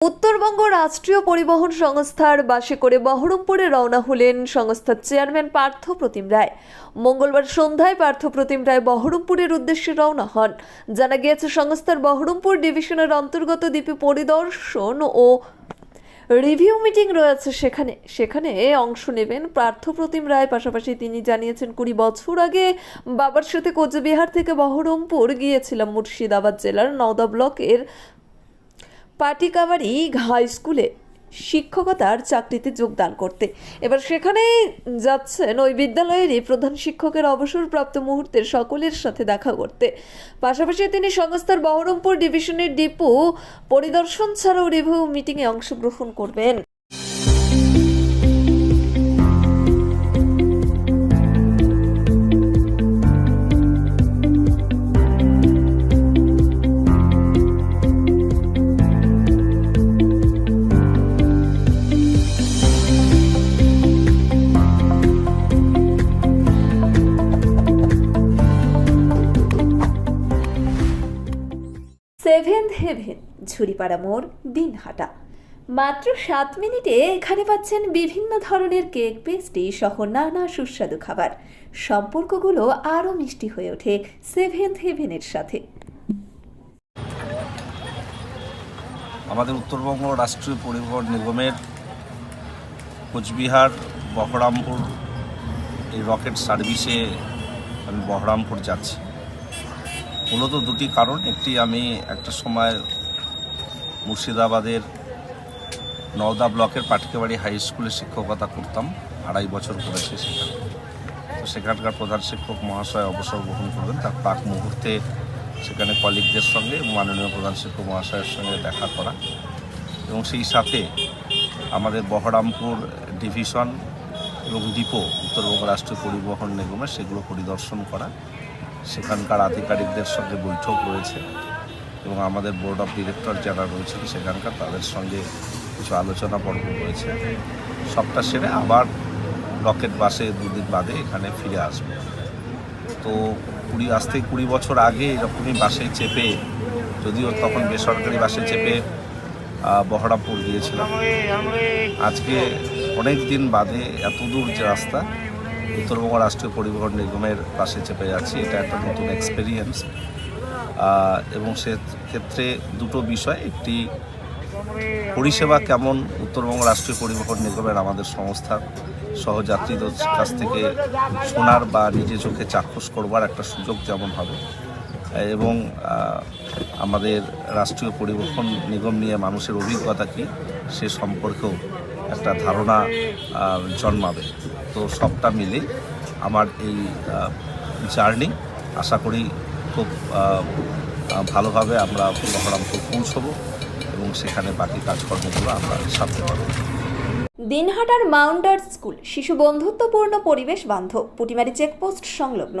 উত্তরবঙ্গ রাষ্ট্রীয় পরিবহন সংস্থার বাসে করে বহরমপুরে রওনা হলেন সংস্থার চেয়ারম্যান পার্থ প্রতিম রায়। মঙ্গলবার সন্ধ্যায় পার্থ প্রতিম রায় বহরমপুরের উদ্দেশ্যে রওনা হন। জানা গিয়েছে, সংস্থার বহরমপুর ডিভিশনের অন্তর্গত দ্বীপে পরিদর্শন ও রিভিউ মিটিং রয়েছে। সেখানে সেখানে অংশ নেবেন পার্থ প্রতিম রায়। পাশাপাশি তিনি জানিয়েছেন, কুড়ি বছর আগে বাবার সাথে কোচবিহার থেকে বহরমপুর গিয়েছিলাম মুর্শিদাবাদ জেলার নওদা ব্লকের পাটিকাবাড়ি হাই স্কুলে শিক্ষকতার চাকরিতে যোগদান করতে। এবার সেখানে যাচ্ছেন ওই বিদ্যালয়েরই প্রধান শিক্ষকের অবসরপ্রাপ্ত মুহূর্তের সকলের সাথে দেখা করতে। পাশাপাশি তিনি সংস্থার বহরমপুর ডিভিশনের ডিপু পরিদর্শন ছাড়াও রিভিউ মিটিংয়ে অংশগ্রহণ করবেন। সেভেন্থ হেভেন ঝুরিপাড়া মোড় দিনহাটা মাত্র সাত মিনিটে এখানে পাচ্ছেন বিভিন্ন ধরনের কেক, পেস্ট্রি সহ নানা সুস্বাদু খাবার। সম্পর্কগুলো আরও মিষ্টি হয়ে ওঠে সেভেন্থ হেভেনের সাথে। আমাদের উত্তরবঙ্গ রাষ্ট্রীয় পরিবহন নিগমের কোচবিহার, বহরামপুর এই রকেট সার্ভিসে আমি বহরামপুর যাচ্ছি। মূলত দুটি কারণ। একটি, আমি একটা সময় মুর্শিদাবাদের নওদা ব্লকের পাটকেবাড়ি হাই স্কুলে শিক্ষকতা করতাম, আড়াই বছর করেছি সেখানে। তো সেখানকার প্রধান শিক্ষক মহাশয় অবসর গ্রহণ করবেন। তার প্রাক মুহূর্তে সেখানে কলিগদের সঙ্গে মাননীয় প্রধান শিক্ষক মহাশয়ের সঙ্গে দেখা করা। এবং সেই সাথে আমাদের বহরামপুর ডিভিশন এবং ডিপো উত্তরবঙ্গ রাষ্ট্রীয় পরিবহন নিগমে সেগুলো পরিদর্শন করা। সেখানকার আধিকারিকদের সঙ্গে বৈঠক রয়েছে এবং আমাদের বোর্ড অফ ডিরেক্টর যারা রয়েছেন সেখানকার তাদের সঙ্গে কিছু আলোচনা পর্ব রয়েছে। সবটা সেরে আবার রকেট বাসে দুদিন বাদে এখানে ফিরে আসব। তো কুড়ি, আজ থেকে কুড়ি বছর আগে এরকমই বাসে চেপে, যদিও তখন বেসরকারি বাসে চেপে বহরমপুর গিয়েছিলাম। আজকে অনেক দিন বাদে এত দূর যে রাস্তা উত্তরবঙ্গ রাষ্ট্রীয় পরিবহন নিগমের পাশে চেপে যাচ্ছি। এটা একটা নতুন এক্সপেরিয়েন্স এবং সে ক্ষেত্রে দুটো বিষয়। একটি, পরিষেবা কেমন উত্তরবঙ্গ রাষ্ট্রীয় পরিবহন নিগমের আমাদের সংস্থার সহযাত্রীদের কাছ থেকে শোনার বা নিজে চোখে চাক্ষুষ করবার একটা সুযোগ যেমন হবে। এবং আমাদের রাষ্ট্রীয় পরিবহন নিগম নিয়ে মানুষের অভিজ্ঞতা কী, সে সম্পর্কেও একটা ধারণা জন্মাবে। তো সবটা মিলে আমার এই জার্নি আশা করি খুব ভালোভাবে আমরা বহরমপুর পৌঁছবো এবং সেখানে বাকি কাজকর্মগুলো আমরা সামনে পাবো। দিনহাটার মাউন্টার স্কুল, শিশু বন্ধুত্বপূর্ণ পরিবেশ বান্ধব, পুটিমারি চেকপোস্ট সংলগ্ন।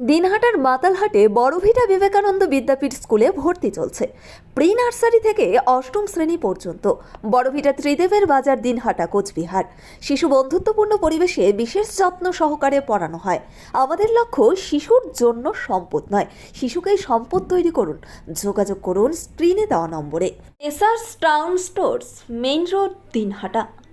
দিনহাটার মাতালহাটে বড়ভিটা বিবেকানন্দ বিদ্যাপীঠ স্কুলে ভর্তি চলছে। প্রি নার্সারি থেকে অষ্টম শ্রেণি পর্যন্ত। বড়ভিটা ত্রিদেবের বাজার দিনহাটা, কোচবিহার। শিশু বন্ধুত্বপূর্ণ পরিবেশে বিশেষ যত্ন সহকারে পড়ানো হয়। আমাদের লক্ষ্য শিশুর জন্য সম্পদ নয়। শিশুকেই সম্পদ তৈরি করুন। যোগাযোগ করুন স্ক্রিনে দেওয়া নম্বরে। SRS town stores, main road, Dinhata.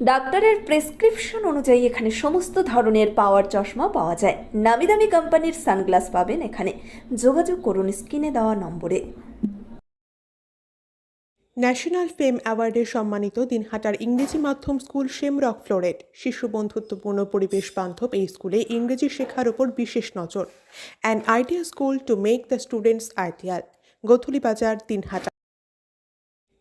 ডাক্তারের প্রেসক্রিপশন অনুযায়ী এখানে সমস্ত ধরনের পাওয়ার চশমা পাওয়া যায়। নামি দামি কোম্পানির সানগ্লাস পাবেন এখানে। যোগাযোগ করুন স্ক্রিনে দেওয়া নম্বরে। ন্যাশনাল ফেম অ্যাওয়ার্ডে সম্মানিত দিনহাটার ইংরেজি মাধ্যম স্কুল শেমরক ফ্লোরেট, শিশু বন্ধুত্বপূর্ণ পরিবেশ বান্ধব এই স্কুলে ইংরেজি শেখার ওপর বিশেষ নজর। An idea school to make the students ideal Gothuli Bazar, Dinhata.